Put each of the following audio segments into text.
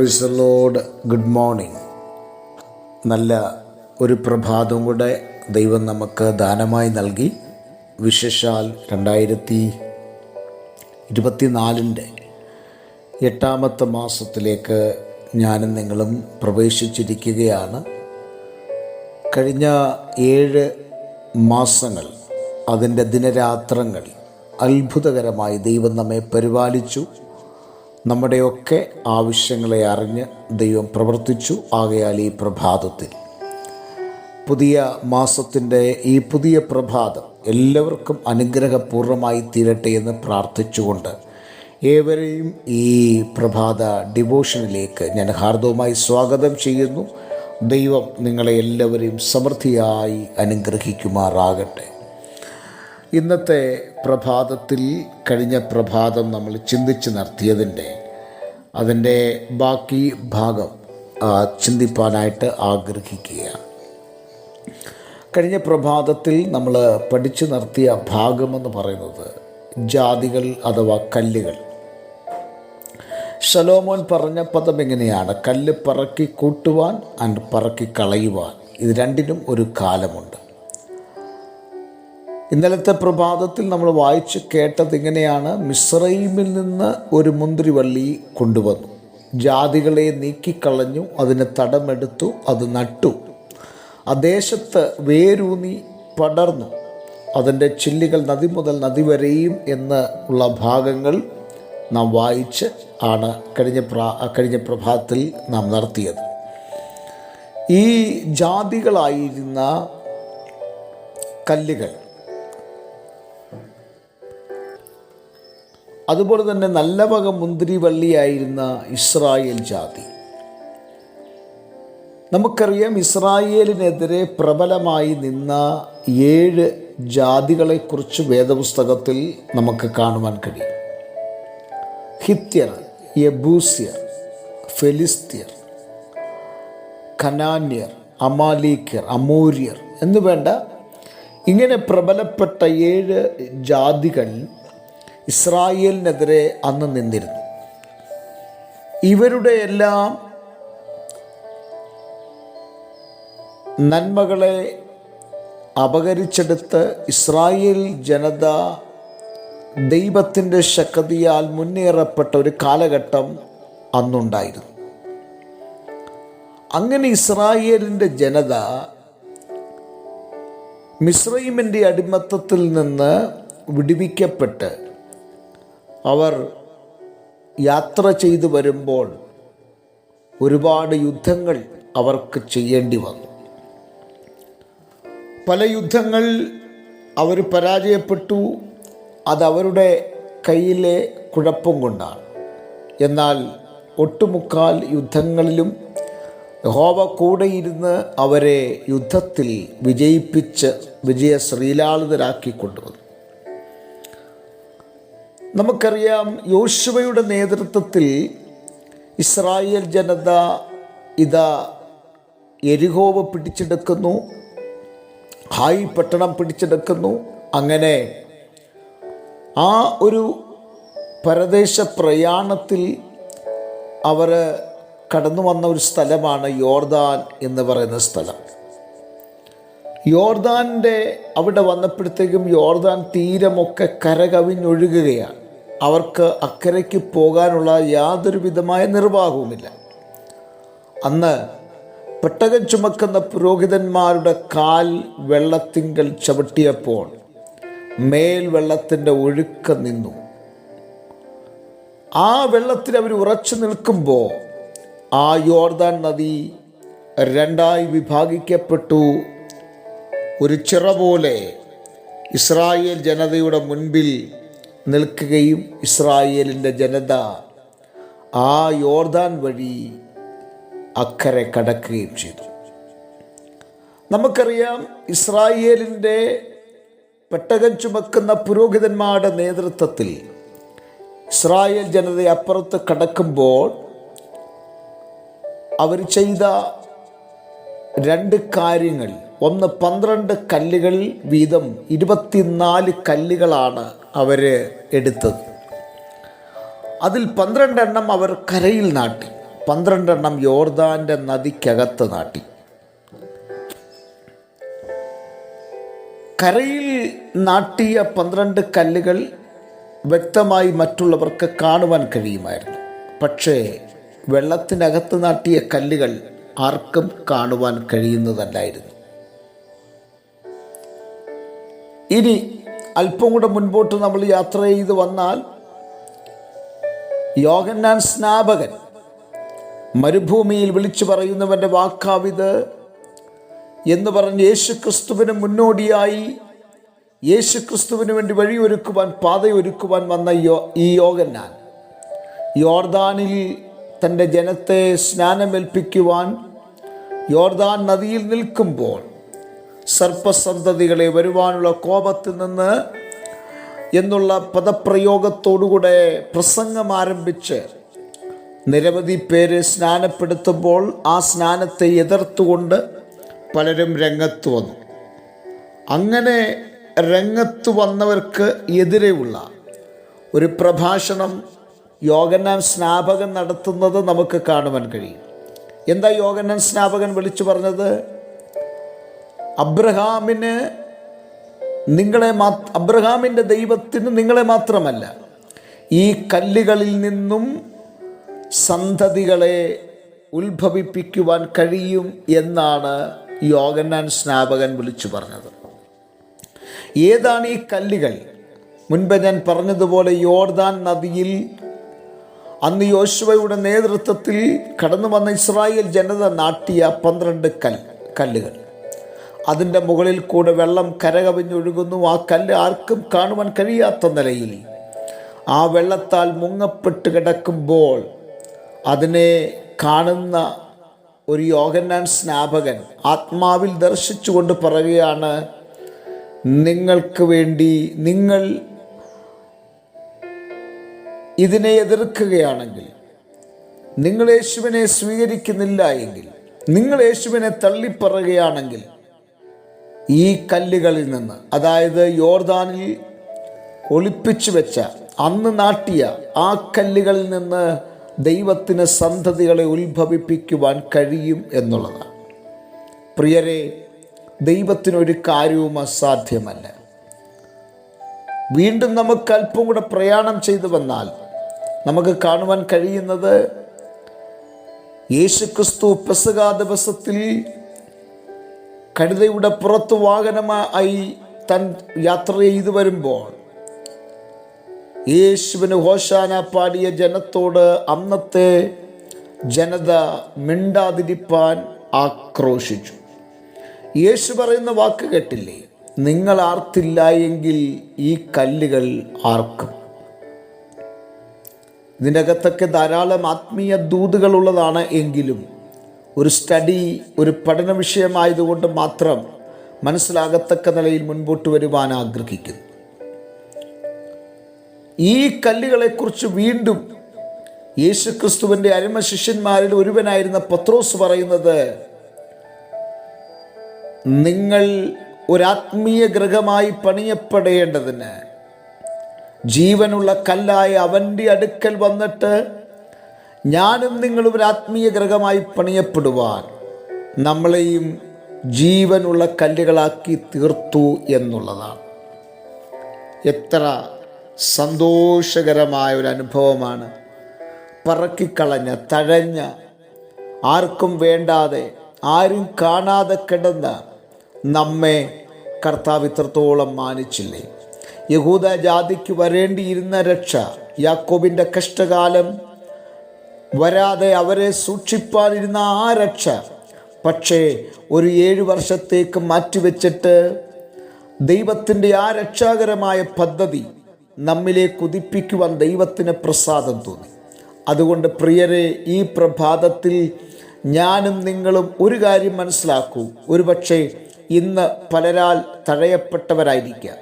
റിസലോഡ് good morning നല്ല ഒരു പ്രഭാതം കൂടെ ദൈവം നമുക്ക് ദാനമായി നൽകി. വിശേഷാൽ രണ്ടായിരത്തി ഇരുപത്തിനാലിന്റെ എട്ടാമത്തെ മാസത്തിലേക്ക് ഞാനും നിങ്ങളും പ്രവേശിച്ചിരിക്കുകയാണ്. കഴിഞ്ഞ ഏഴ് മാസങ്ങൾ അതിന്റെ ദിനരാത്രങ്ങൾ അത്ഭുതകരമായി ദൈവം നമ്മെ പരിപാലിച്ചു. നമ്മുടെയൊക്കെ ആവശ്യങ്ങളെ അറിഞ്ഞ് ദൈവം പ്രവർത്തിച്ചു. ആകയാൽ ഈ പ്രഭാതത്തിൽ. പുതിയ മാസത്തിന്റെ ഈ പുതിയ പ്രഭാതം എല്ലാവർക്കും അനുഗ്രഹപൂർണമായി തീരട്ടെ എന്ന് പ്രാർത്ഥിച്ചുകൊണ്ട് ഏവരെയും ഈ പ്രഭാത ഡിവോഷനിലേക്ക് ഞാൻ ഹാർദവുമായി സ്വാഗതം ചെയ്യുന്നു. ദൈവം നിങ്ങളെ എല്ലാവരെയും സമൃദ്ധിയായി അനുഗ്രഹിക്കുമാറാകട്ടെ. ഇന്നത്തെ പ്രഭാതത്തിൽ കഴിഞ്ഞ പ്രഭാതം നമ്മൾ ചിന്തിച്ച് നടത്തിയതിന്റെ അതിന്റെ ബാക്കി ഭാഗം ചിന്തിപ്പാനായിട്ട് ആഗ്രഹിക്കുക കഴിഞ്ഞ പ്രഭാതത്തിൽ നമ്മൾ പഠിച്ചു നിർത്തിയ ഭാഗമെന്ന് പറയുന്നത് ജാതികൾ അഥവാ കല്ലുകൾ. ശലോമോൻ പറഞ്ഞ പദം എങ്ങനെയാണ്? കല്ല് പറക്കി കൂട്ടുവാൻ ആൻഡ് പറക്കി കളയുവാൻ. ഇത് രണ്ടിനും ഒരു കാലമുണ്ട്. ഇന്നലത്തെ പ്രഭാതത്തിൽ നമ്മൾ വായിച്ച് കേട്ടത് ഇങ്ങനെയാണ്. മിസ്രൈമിൽ നിന്ന് ഒരു മുന്തിരിവള്ളി കൊണ്ടുവന്നു. ജാതികളെ നീക്കിക്കളഞ്ഞു അതിന് തടമെടുത്തു അത് നട്ടു. ആ ദേശത്ത് വേരൂന്നി പടർന്നു. അതിന്റെ ചില്ലികൾ നദി മുതൽ നദി വരെയും എന്ന് ഉള്ള ഭാഗങ്ങൾ നാം വായിച്ച് ആണ് കഴിഞ്ഞ പ്രാ കഴിഞ്ഞ പ്രഭാതത്തിൽ നാം നടത്തിയത്. ഈ ജാതികളായിരുന്ന കല്ലുകൾ അതുപോലെ തന്നെ നല്ല വക മുന്തിരി വള്ളിയായിരുന്ന ഇസ്രായേൽ ജാതി. നമുക്കറിയാം ഇസ്രായേലിനെതിരെ പ്രബലമായി നിന്ന ഏഴ് ജാതികളെക്കുറിച്ച് വേദപുസ്തകത്തിൽ നമുക്ക് കാണുവാൻ കഴിയും. ഹിത്യർ യബൂസ്യർ ഫെലിസ്ത്യർ ഖനാന്യർ അമാലീക്യർ അമൂര്യർ എന്നുവേണ്ട ഇങ്ങനെ പ്രബലപ്പെട്ട ഏഴ് ജാതികൾ ഇസ്രായേലിനെതിരെ അന്ന് നിന്നിരുന്നു. ഇവരുടെ എല്ലാം നന്മകളെ അപകരിച്ചെടുത്ത് ഇസ്രായേൽ ജനത ദൈവത്തിന്റെ ശക്തിയാൽ മുന്നേറപ്പെട്ട ഒരു കാലഘട്ടം അന്നുണ്ടായിരുന്നു. അങ്ങനെ ഇസ്രായേലിന്റെ ജനത മിസ്രൈമിന്റെ അടിമത്തത്തിൽ നിന്ന് വിടുവിക്കപ്പെട്ട് അവർ യാത്ര ചെയ്തു വരുമ്പോൾ ഒരുപാട് യുദ്ധങ്ങൾ അവർക്ക് ചെയ്യേണ്ടി വന്നു. പല യുദ്ധങ്ങൾ അവർ പരാജയപ്പെട്ടു. അതവരുടെ കയ്യിലെ കുഴപ്പം കൊണ്ടാണ്. എന്നാൽ ഒട്ടുമുക്കാൽ യുദ്ധങ്ങളിലും ഹോവ കൂടെയിരുന്ന് അവരെ യുദ്ധത്തിൽ വിജയിപ്പിച്ച് വിജയ ശ്രീലാളിതരാക്കി കൊണ്ടുവന്നു നമുക്കറിയാം യോശുവയുടെ നേതൃത്വത്തിൽ ഇസ്രായേൽ ജനത ഇതാ എരിഹോവ പിടിച്ചെടുക്കുന്നു ഹായ് പട്ടണം പിടിച്ചെടുക്കുന്നു. അങ്ങനെ ആ ഒരു പരദേശ പ്രയാണത്തിൽ അവർ കടന്നു വന്ന ഒരു സ്ഥലമാണ് യോർദാൻ എന്ന് പറയുന്ന സ്ഥലം. യോർദാന്റെ അവിടെ വന്നപ്പോഴത്തേക്കും യോർദാൻ തീരമൊക്കെ കരകവിഞ്ഞൊഴുകുകയാണ്. അവർക്ക് അക്കരയ്ക്ക് പോകാനുള്ള യാതൊരു വിധമായ നിർവാഹവുമില്ല. അന്ന് പെട്ടകം ചുമക്കുന്ന പുരോഹിതന്മാരുടെ കാൽ വെള്ളത്തിങ്കൽ ചവിട്ടിയപ്പോൾ മേൽ വെള്ളത്തിന്റെ ഒഴുക്ക് നിന്നു. ആ വെള്ളത്തിൽ അവർ ഉറച്ചു നിൽക്കുമ്പോൾ ആ യോർദാൻ നദി രണ്ടായി വിഭാഗിക്കപ്പെട്ടു. ഒരു ചിറ പോലെ ഇസ്രായേൽ ജനതയുടെ മുൻപിൽ നിൽക്കുകയും ഇസ്രായേലിന്റെ ജനത ആ യോർദാൻ വഴി അക്കരെ കടക്കുകയും ചെയ്തു. നമുക്കറിയാം ഇസ്രായേലിന്റെ പെട്ടകം ചുമക്കുന്ന പുരോഹിതന്മാരുടെ നേതൃത്വത്തിൽ ഇസ്രായേൽ ജനത അപ്പുറത്ത് കടക്കുമ്പോൾ അവർ ചെയ്ത രണ്ട് കാര്യങ്ങൾ. ഒന്ന് പന്ത്രണ്ട് കല്ലുകൾ വീതം ഇരുപത്തിനാല് കല്ലുകളാണ് അവർ എടുത്തത്. അതിൽ പന്ത്രണ്ടെണ്ണം അവർ കരയിൽ നാട്ടി. പന്ത്രണ്ടെണ്ണം യോർദാന്റെ നദിക്കകത്ത് നാട്ടി. കരയിൽ നാട്ടിയ പന്ത്രണ്ട് കല്ലുകൾ വ്യക്തമായി മറ്റുള്ളവർക്ക് കാണുവാൻ കഴിയുമായിരുന്നു. പക്ഷേ വെള്ളത്തിനകത്ത് നാട്ടിയ കല്ലുകൾ ആർക്കും കാണുവാൻ കഴിയുന്നതല്ലായിരുന്നു. ഇനി അല്പം കൂടെ മുൻപോട്ട് നമ്മൾ യാത്ര ചെയ്ത് വന്നാൽ യോഗന്നാൻ സ്നാപകൻ മരുഭൂമിയിൽ വിളിച്ചു പറയുന്നവന്റെ വാക്കാവിത് എന്ന് പറഞ്ഞ് യേശു ക്രിസ്തുവിന് മുന്നോടിയായി യേശു ക്രിസ്തുവിന് വേണ്ടി വഴിയൊരുക്കുവാൻ പാതയൊരുക്കുവാൻ വന്ന യോ ഈ യോഗന്നാൻ യോർദാനിൽ തന്റെ ജനത്തെ സ്നാനമേൽപ്പിക്കുവാൻ യോർദാൻ നദിയിൽ നിൽക്കുമ്പോൾ സർപ്പസന്തതികളെ വരുവാനുള്ള കോപത്തിൽ നിന്ന് എന്നുള്ള പദപ്രയോഗത്തോടുകൂടെ പ്രസംഗം ആരംഭിച്ച് നിരവധി പേര് സ്നാനപ്പെടുത്തുമ്പോൾ ആ സ്നാനത്തെ എതിർത്തുകൊണ്ട് പലരും രംഗത്ത് വന്നു. അങ്ങനെ രംഗത്ത് വന്നവർക്ക് എതിരെയുള്ള ഒരു പ്രഭാഷണം യോഗന്നാൻ സ്നാപകൻ നടത്തുന്നത് നമുക്ക് കാണുവാൻ കഴിയും. എന്താ യോഗന്നാൻ സ്നാപകൻ വിളിച്ചു പറഞ്ഞത്? അബ്രഹാമിന് നിങ്ങളെ മാ അബ്രഹാമിന്റെ ദൈവത്തിന് നിങ്ങളെ മാത്രമല്ല ഈ കല്ലുകളിൽ നിന്നും സന്തതികളെ ഉത്ഭവിപ്പിക്കുവാൻ കഴിയും എന്നാണ് യോഗന്നാൻ സ്നാപകൻ വിളിച്ചു പറഞ്ഞത്. ഏതാണ് ഈ കല്ലുകൾ? മുൻപ് ഞാൻ പറഞ്ഞതുപോലെ യോർദാൻ നദിയിൽ അന്ന് യോശുവയുടെ നേതൃത്വത്തിൽ കടന്നു വന്ന ഇസ്രായേൽ ജനത നാട്ടിയ പന്ത്രണ്ട് കൽ കല്ലുകൾ. അതിന്റെ മുകളിൽ കൂടെ വെള്ളം കരകവിഞ്ഞൊഴുകുന്നു. ആ കല്ല് ആർക്കും കാണുവാൻ കഴിയാത്ത നിലയിൽ. ആ വെള്ളത്താൽ മുങ്ങപ്പെട്ട് കിടക്കുമ്പോൾ അതിനെ കാണുന്ന ഒരു യോഗന്നാൻ സ്നാപകൻ ആത്മാവിൽ ദർശിച്ചുകൊണ്ട് പറയുകയാണ് നിങ്ങൾക്ക് വേണ്ടി നിങ്ങൾ ഇതിനെ എതിർക്കുകയാണെങ്കിൽ നിങ്ങൾ യേശുവിനെ സ്വീകരിക്കുന്നില്ല എങ്കിൽ നിങ്ങൾ യേശുവിനെ തള്ളിപ്പറയുകയാണെങ്കിൽ ഈ കല്ലുകളിൽ നിന്ന് അതായത് യോർദാനിൽ ഒളിപ്പിച്ചു വെച്ച അന്ന് നാട്ടിയ ആ കല്ലുകളിൽ നിന്ന് ദൈവത്തിന് സന്തതികളെ ഉത്ഭവിപ്പിക്കുവാൻ കഴിയും എന്നുള്ളതാണ്. പ്രിയരെ ദൈവത്തിനൊരു കാര്യവും അസാധ്യമല്ല. വീണ്ടും നമുക്ക് അല്പം കൂടെ പ്രയാണം ചെയ്തു വന്നാൽ നമുക്ക് കാണുവാൻ കഴിയുന്നത് യേശുക്രിസ്തു പെസകാ ദിവസത്തിൽ കഴുതയുടെ പുറത്ത് വാഹനമായി തൻ യാത്ര ചെയ്തു വരുമ്പോൾ യേശുവിന് ഹോശാന പാടിയ ജനത്തോട് അന്നത്തെ ജനത മിണ്ടാതിരിപ്പാൻ ആക്രോശിച്ചു. യേശു പറയുന്ന വാക്ക് കേട്ടില്ലേ? നിങ്ങൾ ആർത്തില്ല എങ്കിൽ ഈ കല്ലുകൾ ആർക്കും. ഇതിനകത്തൊക്കെ ധാരാളം ആത്മീയ ദൂതുകളുള്ളതാണ് എങ്കിലും ഒരു സ്റ്റഡി ഒരു പഠന വിഷയമായതുകൊണ്ട് മാത്രം മനസ്സിലാകത്തക്ക നിലയിൽ മുൻപോട്ട് വരുവാൻ ആഗ്രഹിക്കുന്നു. ഈ കല്ലുകളെക്കുറിച്ച് വീണ്ടും യേശു ക്രിസ്തുവിന്റെ അരുമ ശിഷ്യന്മാരിൽ ഒരുവനായിരുന്ന പത്രോസ് പറയുന്നത് നിങ്ങൾ ഒരാത്മീയ ഗ്രഹമായി പണിയപ്പെടേണ്ടതിന് ജീവനുള്ള കല്ലായ അവന്റെ അടുക്കൽ വന്നിട്ട് ഞാനും നിങ്ങളും ഒരു ആത്മീയ ഗ്രഹമായി പണിയപ്പെടുവാൻ നമ്മളെയും ജീവനുള്ള കല്ലുകളാക്കി തീർത്തു എന്നുള്ളതാണ്. എത്ര സന്തോഷകരമായ ഒരു അനുഭവമാണ്. പറക്കിക്കളഞ്ഞ തഴഞ്ഞ ആർക്കും വേണ്ടാതെ ആരും കാണാതെ കിടന്ന നമ്മെ കർത്താവ് ഇത്രത്തോളം മാനിച്ചില്ലേ? യഹൂദ ജാതിക്ക് വരേണ്ടിയിരുന്ന രക്ഷ യാക്കോബിന്റെ കഷ്ടകാലം വരാതെ അവരെ സൂക്ഷിപ്പാനിരുന്ന ആ രക്ഷ പക്ഷേ ഒരു ഏഴ് വർഷത്തേക്ക് മാറ്റിവെച്ചിട്ട് ദൈവത്തിന്റെ ആ രക്ഷാകരമായ പദ്ധതി നമ്മിലെ കുതിപ്പിക്കുവാൻ ദൈവത്തിന് പ്രസാദം തോന്നി. അതുകൊണ്ട് പ്രിയരെ ഈ പ്രഭാതത്തിൽ ഞാനും നിങ്ങളും ഒരു കാര്യം മനസ്സിലാക്കൂ. ഒരുപക്ഷെ ഇന്ന് പലരാൽ തഴയപ്പെട്ടവരായിരിക്കാം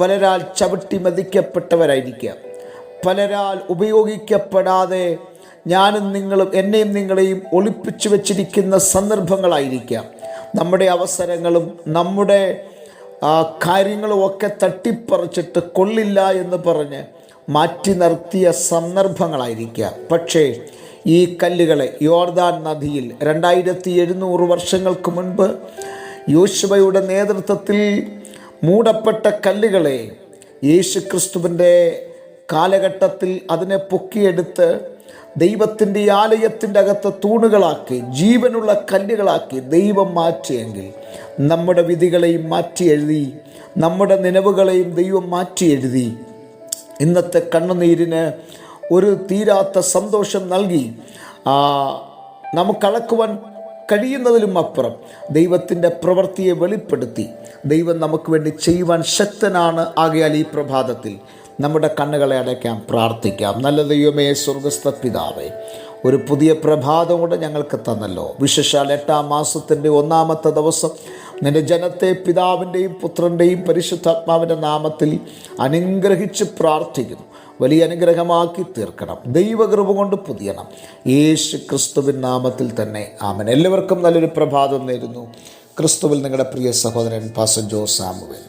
പലരാൽ ചവിട്ടി മതിക്കപ്പെട്ടവരായിരിക്കാം പലരാൽ ഉപയോഗിക്കപ്പെടാതെ ഞാനും നിങ്ങളും എന്നെയും നിങ്ങളെയും ഒളിപ്പിച്ചു വച്ചിരിക്കുന്ന സന്ദർഭങ്ങളായിരിക്കാം. നമ്മുടെ അവസരങ്ങളും നമ്മുടെ കാര്യങ്ങളും ഒക്കെ തട്ടിപ്പറിച്ചിട്ട് കൊള്ളില്ല എന്ന് പറഞ്ഞ് മാറ്റി നിർത്തിയ സന്ദർഭങ്ങളായിരിക്കാം. പക്ഷേ ഈ കല്ലുകളെ യോർദാൻ നദിയിൽ രണ്ടായിരത്തി എഴുന്നൂറ് വർഷങ്ങൾക്ക് മുൻപ് യോശുവയുടെ നേതൃത്വത്തിൽ മൂടപ്പെട്ട കല്ലുകളെ യേശുക്രിസ്തുവിന്റെ കാലഘട്ടത്തിൽ അതിനെ പൊക്കിയെടുത്ത് ദൈവത്തിന്റെ ആലയത്തിന്റെ അകത്ത് തൂണുകളാക്കി ജീവനുള്ള കല്ലുകളാക്കി ദൈവം മാറ്റിയെങ്കിൽ നമ്മുടെ വിധികളെയും മാറ്റി എഴുതി നമ്മുടെ നിലവുകളെയും ദൈവം മാറ്റി എഴുതി ഇന്നത്തെ കണ്ണുനീരിന് ഒരു തീരാത്ത സന്തോഷം നൽകി നമുക്കളക്കുവാൻ കഴിയുന്നതിലും അപ്പുറം ദൈവത്തിന്റെ പ്രവൃത്തിയെ വെളിപ്പെടുത്തി. ദൈവം നമുക്ക് വേണ്ടി ചെയ്യുവാൻ ശക്തനാണ്. ആകയാൽ ഈ പ്രഭാതത്തിൽ നമ്മുടെ കണ്ണുകളെ അടയ്ക്കാം പ്രാർത്ഥിക്കാം. നല്ല ദൈവമേ സ്വർഗസ്ഥ പിതാവേ ഒരു പുതിയ പ്രഭാതം കൂടെ ഞങ്ങൾക്ക് തന്നല്ലോ. വിശേഷാൽ എട്ടാം മാസത്തിന്റെ ഒന്നാമത്തെ ദിവസം നിന്റെ ജനത്തെ പിതാവിന്റെയും പുത്രന്റെയും പരിശുദ്ധാത്മാവിന്റെ നാമത്തിൽ അനുഗ്രഹിച്ച് പ്രാർത്ഥിക്കുന്നു. വലിയ അനുഗ്രഹമാക്കി തീർക്കണം. ദൈവകൃപ കൊണ്ട് പുതിയണം. യേശു ക്രിസ്തുവിൻ നാമത്തിൽ തന്നെ. ആമൻ. എല്ലാവർക്കും നല്ലൊരു പ്രഭാതം നേരുന്നു. ക്രിസ്തുവിൽ നിങ്ങളുടെ പ്രിയ സഹോദരൻ പാസ ജോ സാമുവൽ